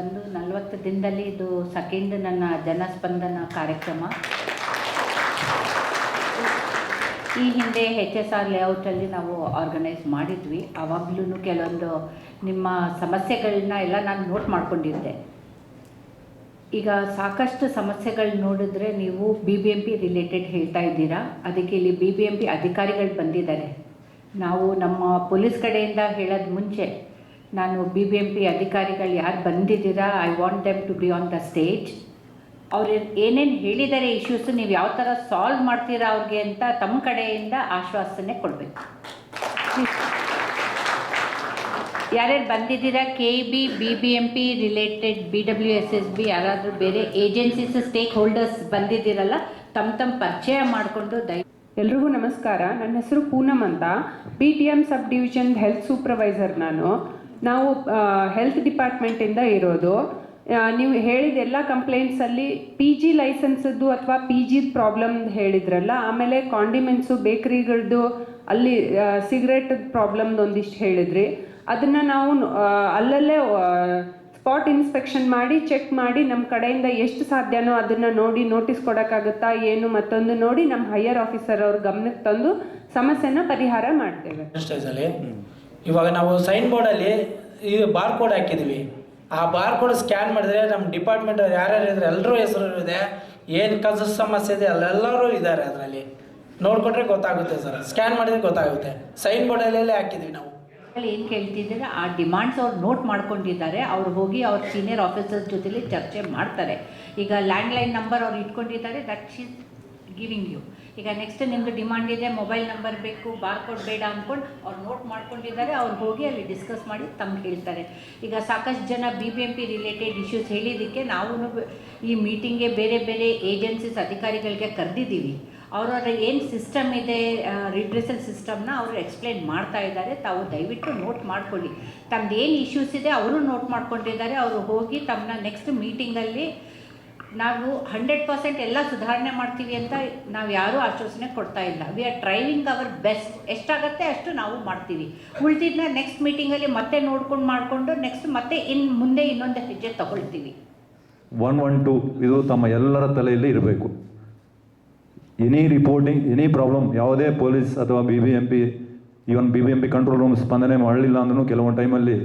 ಒಂದು ನಲವತ್ತು ದಿನದಲ್ಲಿ ಇದು ಸೆಕೆಂಡ್ ನನ್ನ ಜನಸ್ಪಂದನ ಕಾರ್ಯಕ್ರಮ. ಈ ಹಿಂದೆ ಹೆಚ್ ಎಸ್ ಆರ್ ಲೇಔಟಲ್ಲಿ ನಾವು ಆರ್ಗನೈಸ್ ಮಾಡಿದ್ವಿ. ಆವಾಗಲೂ ಕೆಲವೊಂದು ನಿಮ್ಮ ಸಮಸ್ಯೆಗಳನ್ನ ಎಲ್ಲ ನಾನು ನೋಟ್ ಮಾಡ್ಕೊಂಡಿದ್ದೆ. ಈಗ ಸಾಕಷ್ಟು ಸಮಸ್ಯೆಗಳು ನೋಡಿದ್ರೆ ನೀವು B B M P related ಹೇಳ್ತಾ ಇದ್ದೀರಾ? ಅದಕ್ಕೆ ಇಲ್ಲಿ ಬಿ ಬಿ ಎಂ ಪಿ ಅಧಿಕಾರಿಗಳು ಬಂದಿದ್ದಾರೆ. ನಾವು ನಮ್ಮ ಪೊಲೀಸ್ ಕಡೆಯಿಂದ ಹೇಳೋದು ಮುಂಚೆ ನಾನು ಬಿ ಬಿ ಎಂ ಪಿ ಅಧಿಕಾರಿಗಳು ಯಾರು ಬಂದಿದ್ದೀರಾ? I want them to be on the stage ಅವ್ರು ಏನೇನು ಹೇಳಿದ್ದಾರೆ ಇಶ್ಯೂಸ್ ನೀವು ಯಾವ ಥರ ಸಾಲ್ವ್ ಮಾಡ್ತೀರಾ ಅವ್ರಿಗೆ ಅಂತ ತಮ್ಮ ಕಡೆಯಿಂದ ಆಶ್ವಾಸನೆ ಕೊಡಬೇಕು. ಯಾರ್ಯಾರು ಬಂದಿದ್ದೀರಾ? K B B B M P related B W S S B ಯಾರಾದರೂ ಬೇರೆ ಏಜೆನ್ಸೀಸ್ ಸ್ಟೇಕ್ ಹೋಲ್ಡರ್ಸ್ ಬಂದಿದ್ದೀರಲ್ಲ, ತಮ್ಮ ತಮ್ಮ ಪರಿಚಯ ಮಾಡಿಕೊಂಡು ದಯ ಎಲ್ರಿಗೂ ನಮಸ್ಕಾರ. ನನ್ನ ಹೆಸರು ಪೂನಮ್ ಅಂತ. B T M sub division health supervisor ನಾನು. ನಾವು ಹೆಲ್ತ್ ಡಿಪಾರ್ಟ್ಮೆಂಟಿಂದ ಇರೋದು ನೀವು ಹೇಳಿದ ಎಲ್ಲ ಕಂಪ್ಲೇಂಟ್ಸಲ್ಲಿ ಪಿ ಜಿ ಲೈಸೆನ್ಸದ್ದು ಅಥವಾ ಪಿ ಜಿ ಪ್ರಾಬ್ಲಮ್ ಹೇಳಿದ್ರಲ್ಲ ಆಮೇಲೆ ಕಾಂಡಿಮೆಂಟ್ಸು ಬೇಕ್ರಿಗಳದ್ದು ಅಲ್ಲಿ ಸಿಗರೇಟ್ ಪ್ರಾಬ್ಲಮ್ದು ಒಂದಿಷ್ಟು ಹೇಳಿದ್ರಿ. ಅದನ್ನು ನಾವು ಅಲ್ಲಲ್ಲೇ ಸ್ಪಾಟ್ ಇನ್ಸ್ಪೆಕ್ಷನ್ ಮಾಡಿ ಚೆಕ್ ಮಾಡಿ ನಮ್ಮ ಕಡೆಯಿಂದ ಎಷ್ಟು ಸಾಧ್ಯನೋ ಅದನ್ನು ನೋಡಿ ನೋಟಿಸ್ ಕೊಡೋಕ್ಕಾಗುತ್ತಾ ಏನು ಮತ್ತೊಂದು ನೋಡಿ ನಮ್ಮ ಹೈಯರ್ ಆಫೀಸರ್ ಅವ್ರ ಗಮನಕ್ಕೆ ತಂದು ಸಮಸ್ಯೆನ ಪರಿಹಾರ ಮಾಡ್ತೇವೆ. ಇವಾಗ ನಾವು ಸೈನ್ ಬೋರ್ಡಲ್ಲಿ ಇದು ಬಾರ್ ಕೋಡ್ ಹಾಕಿದ್ವಿ. ಆ ಬಾರ್ ಕೋಡ್ ಸ್ಕ್ಯಾನ್ ಮಾಡಿದ್ರೆ ನಮ್ಮ ಡಿಪಾರ್ಟ್ಮೆಂಟ್ ಯಾರ್ಯಾರು ಇದ್ದಾರೆ ಎಲ್ಲರೂ ಹೆಸರು ಇದೆ, ಏನು ಕಸ ಸಮಸ್ಯೆ ಇದೆ, ಅಲ್ಲೆಲ್ಲರೂ ಇದ್ದಾರೆ ಅದರಲ್ಲಿ. ನೋಡಿಕೊಂಡ್ರೆ ಗೊತ್ತಾಗುತ್ತೆ ಸರ್ ಸ್ಕ್ಯಾನ್ ಮಾಡಿದ್ರೆ ಗೊತ್ತಾಗುತ್ತೆ. ಸೈನ್ ಬೋರ್ಡಲ್ಲೇ ಹಾಕಿದ್ವಿ ನಾವು. ಏನು ಕೇಳ್ತಿದ್ದೀರಾ, ಆ ಡಿಮಾಂಡ್ಸ್ ಅವ್ರು ನೋಟ್ ಮಾಡ್ಕೊಂಡಿದ್ದಾರೆ, ಅವ್ರು ಹೋಗಿ ಅವ್ರ ಸೀನಿಯರ್ ಆಫೀಸರ್ಸ್ ಜೊತೆಲಿ ಚರ್ಚೆ ಮಾಡ್ತಾರೆ. ಈಗ ಲ್ಯಾಂಡ್ಲೈನ್ ನಂಬರ್ ಅವ್ರು ಇಟ್ಕೊಂಡಿದ್ದಾರೆ ದಟ್ ಶೀಸ್ ಗಿವಿಂಗ್ ಯು ಈಗ ನೆಕ್ಸ್ಟ್ ನಿಮ್ಮದು ಡಿಮಾಂಡ್ ಇದೆ ಮೊಬೈಲ್ ನಂಬರ್ ಬೇಕು ಬಾರ್ಕೋಡ್ ಬೇಡ ಅಂದ್ಕೊಂಡು ಅವ್ರು ನೋಟ್ ಮಾಡ್ಕೊಂಡಿದ್ದಾರೆ, ಅವ್ರು ಹೋಗಿ ಅಲ್ಲಿ ಡಿಸ್ಕಸ್ ಮಾಡಿ ತಮ್ಗೆ ಹೇಳ್ತಾರೆ. ಈಗ ಸಾಕಷ್ಟು ಜನ B B M P related issues ಹೇಳಿದ್ದಕ್ಕೆ ನಾವು ಈ ಮೀಟಿಂಗ್ಗೆ ಬೇರೆ ಬೇರೆ ಏಜೆನ್ಸೀಸ್ ಅಧಿಕಾರಿಗಳಿಗೆ ಕರೆದಿದ್ದೀವಿ. ಅವರವರ ಏನು ಸಿಸ್ಟಮ್ ಇದೆ ರಿಡ್ರೆಸಲ್ ಸಿಸ್ಟಮ್ನ ಅವರು ಎಕ್ಸ್ಪ್ಲೇನ್ ಮಾಡ್ತಾ ಇದ್ದಾರೆ. ತಾವು ದಯವಿಟ್ಟು ನೋಟ್ ಮಾಡ್ಕೊಳ್ಳಿ. ತಮ್ಮದು ಏನು ಇಶ್ಯೂಸ್ ಇದೆ, ಅವರು ನೋಟ್ ಮಾಡ್ಕೊಂಡಿದ್ದಾರೆ. ಅವರು ಹೋಗಿ ತಮ್ಮನ್ನ ನೆಕ್ಸ್ಟ್ ಮೀಟಿಂಗಲ್ಲಿ ನಾವು ಹಂಡ್ರೆಡ್ ಪರ್ಸೆಂಟ್ ಎಲ್ಲ ಸುಧಾರಣೆ ಮಾಡ್ತೀವಿ ಅಂತ ನಾವು ಯಾರೂ ಆಶ್ವಾಸನೆ ಕೊಡ್ತಾ ಇಲ್ಲ. We are trying our best ಎಷ್ಟಾಗತ್ತೆ ಅಷ್ಟು ನಾವು ಮಾಡ್ತೀವಿ. ಉಳಿದಿದ್ದನ್ನ ನೆಕ್ಸ್ಟ್ ಮೀಟಿಂಗಲ್ಲಿ ಮತ್ತೆ ನೋಡ್ಕೊಂಡು ಮಾಡಿಕೊಂಡು ನೆಕ್ಸ್ಟ್ ಮತ್ತೆ ಇನ್ನು ಮುಂದೆ ಇನ್ನೊಂದು ಹೆಜ್ಜೆ ತಗೊಳ್ತೀವಿ. ಒನ್ ಒನ್ ಟು ಇದು ತಮ್ಮ ಎಲ್ಲರ ತಲೆಯಲ್ಲಿ ಇರಬೇಕು. ಎನಿ ರಿಪೋರ್ಟಿಂಗ್ ಎನಿ ಪ್ರಾಬ್ಲಮ್ ಯಾವುದೇ ಪೊಲೀಸ್ ಅಥವಾ B B M P even B B M P control room ಸ್ಪಂದನೆ ಮಾಡಲಿಲ್ಲ ಅಂದ್ರೂ ಕೆಲವೊಂದು ಟೈಮಲ್ಲಿ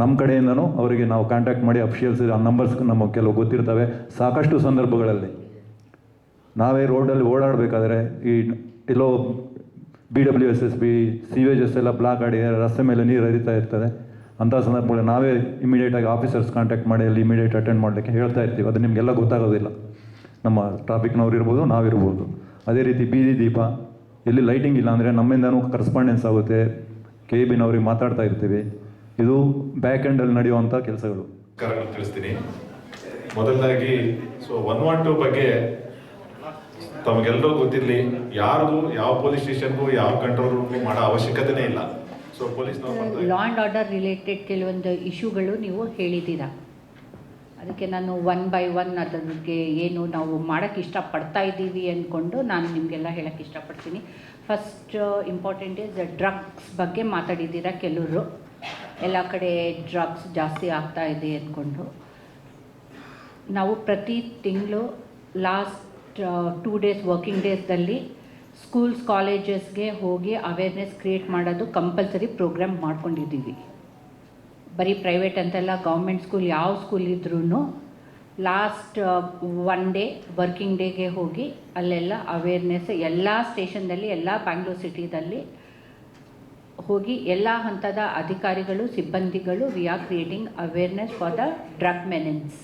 ನಮ್ಮ ಕಡೆಯಿಂದನೂ ಅವರಿಗೆ ನಾವು ಕಾಂಟ್ಯಾಕ್ಟ್ ಮಾಡಿ ಅಫಿಷಿಯಲ್ಸ್ ಆ ನಂಬರ್ಸ್ ನಮಗೆ ಕೆಲವು ಗೊತ್ತಿರ್ತವೆ. ಸಾಕಷ್ಟು ಸಂದರ್ಭಗಳಲ್ಲಿ. ನಾವೇ ರೋಡಲ್ಲಿ ಓಡಾಡಬೇಕಾದ್ರೆ ಈ ಎಲ್ಲೋ B W S S B sewages ಎಲ್ಲ ಬ್ಲಾಕ್ ಆಡಿ ರಸ್ತೆ ಮೇಲೆ ನೀರು ಹರಿತಾ ಇರ್ತದೆ. ಅಂಥ ಸಂದರ್ಭಗಳಲ್ಲಿ ನಾವೇ ಇಮಿಡಿಯೇಟಾಗಿ ಆಫೀಸರ್ಸ್ ಕಾಂಟ್ಯಾಕ್ಟ್ ಮಾಡಿ ಅಲ್ಲಿ ಇಮಿಡಿಯೇಟ್ ಅಟೆಂಡ್ ಮಾಡಲಿಕ್ಕೆ ಹೇಳ್ತಾ ಇರ್ತೀವಿ. ಅದು ನಿಮಗೆಲ್ಲ ಗೊತ್ತಾಗೋದಿಲ್ಲ. ನಮ್ಮ ಟ್ರಾಫಿಕ್ನವ್ರು ಇರ್ಬೋದು ನಾವಿರ್ಬೋದು ಅದೇ ರೀತಿ ಬೀದಿ ದೀಪ, ಎಲ್ಲಿ ಲೈಟಿಂಗ್ ಇಲ್ಲ ಅಂದರೆ ನಮ್ಮಿಂದನೂ ಕರೆಸ್ಪಾಂಡೆನ್ಸ್ ಆಗುತ್ತೆ. ಕೆ ಬಿನವ್ರಿಗೆ ಮಾತಾಡ್ತಾ ಇರ್ತೀವಿ. ಇದು ಬ್ಯಾಕ್ ಎಂಡಲ್ಲಿ ನಡೆಯುವಂಥ ಕೆಲಸಗಳು. ಕಾರಣ ತಿಳಿಸ್ತೀನಿ. ಮೊದಲಾಗಿ ಸೊ ಒನ್ ಒನ್ ಟು ಬಗ್ಗೆ ತಮಗೆಲ್ಲರೂ ಗೊತ್ತಿರಲಿ ಯಾರು ಯಾವ ಪೊಲೀಸ್ ಸ್ಟೇಷನ್ಗೂ ಯಾವ ಕಂಟ್ರೋಲ್ ರೂಮ್ಗೂ ಮಾಡೋ ಅವಶ್ಯಕತೆನೇ ಇಲ್ಲ. So police law and order related ಕೆಲವೊಂದು ಇಶ್ಯೂಗಳು ನೀವು ಹೇಳಿದ್ದೀರಾ? ಅದಕ್ಕೆ ನಾನು ಒನ್ ಬೈ ಒನ್ ಅದಕ್ಕೆ ಬಗ್ಗೆ ಏನು ನಾವು ಮಾಡೋಕ್ಕೆ ಇಷ್ಟಪಡ್ತಾ ಇದ್ದೀವಿ ಅಂದ್ಕೊಂಡು ನಾನು ನಿಮಗೆಲ್ಲ ಹೇಳೋಕ್ಕೆ ಇಷ್ಟಪಡ್ತೀನಿ. ಫಸ್ಟ್ ಇಂಪಾರ್ಟೆಂಟ್ ಇಸ್ ಡ್ರಗ್ಸ್ ಬಗ್ಗೆ ಮಾತಾಡಿದ್ದೀರಾ ಕೆಲವರು? ಎಲ್ಲ ಕಡೆ ಡ್ರಗ್ಸ್ ಜಾಸ್ತಿ ಆಗ್ತಾ ಇದೆ ಅಂದ್ಕೊಂಡು ನಾವು ಪ್ರತಿ ತಿಂಗಳು ಲಾಸ್ಟ್ ಟೂ ಡೇಸ್ ವರ್ಕಿಂಗ್ ಡೇಸ್ದಲ್ಲಿ ಸ್ಕೂಲ್ಸ್ ಕಾಲೇಜಸ್ಗೆ ಹೋಗಿ ಅವೇರ್ನೆಸ್ ಕ್ರಿಯೇಟ್ ಮಾಡೋದು ಕಂಪಲ್ಸರಿ ಪ್ರೋಗ್ರಾಮ್ ಮಾಡ್ಕೊಂಡಿದ್ದೀವಿ. ಬರೀ ಪ್ರೈವೇಟ್ ಅಂತೆಲ್ಲ ಗೌರ್ಮೆಂಟ್ ಸ್ಕೂಲ್ ಯಾವ ಸ್ಕೂಲ್ ಇದ್ರೂ ಲಾಸ್ಟ್ ಒನ್ ಡೇ ವರ್ಕಿಂಗ್ ಡೇಗೆ ಹೋಗಿ ಅಲ್ಲೆಲ್ಲ ಅವೇರ್ನೆಸ್ ಎಲ್ಲ ಸ್ಟೇಷನ್ದಲ್ಲಿ ಎಲ್ಲ ಬ್ಯಾಂಗ್ಳೂರ್ ಸಿಟಿದಲ್ಲಿ ಹೋಗಿ ಎಲ್ಲ ಹಂತದ ಅಧಿಕಾರಿಗಳು ಸಿಬ್ಬಂದಿಗಳು we are creating awareness for the drug menace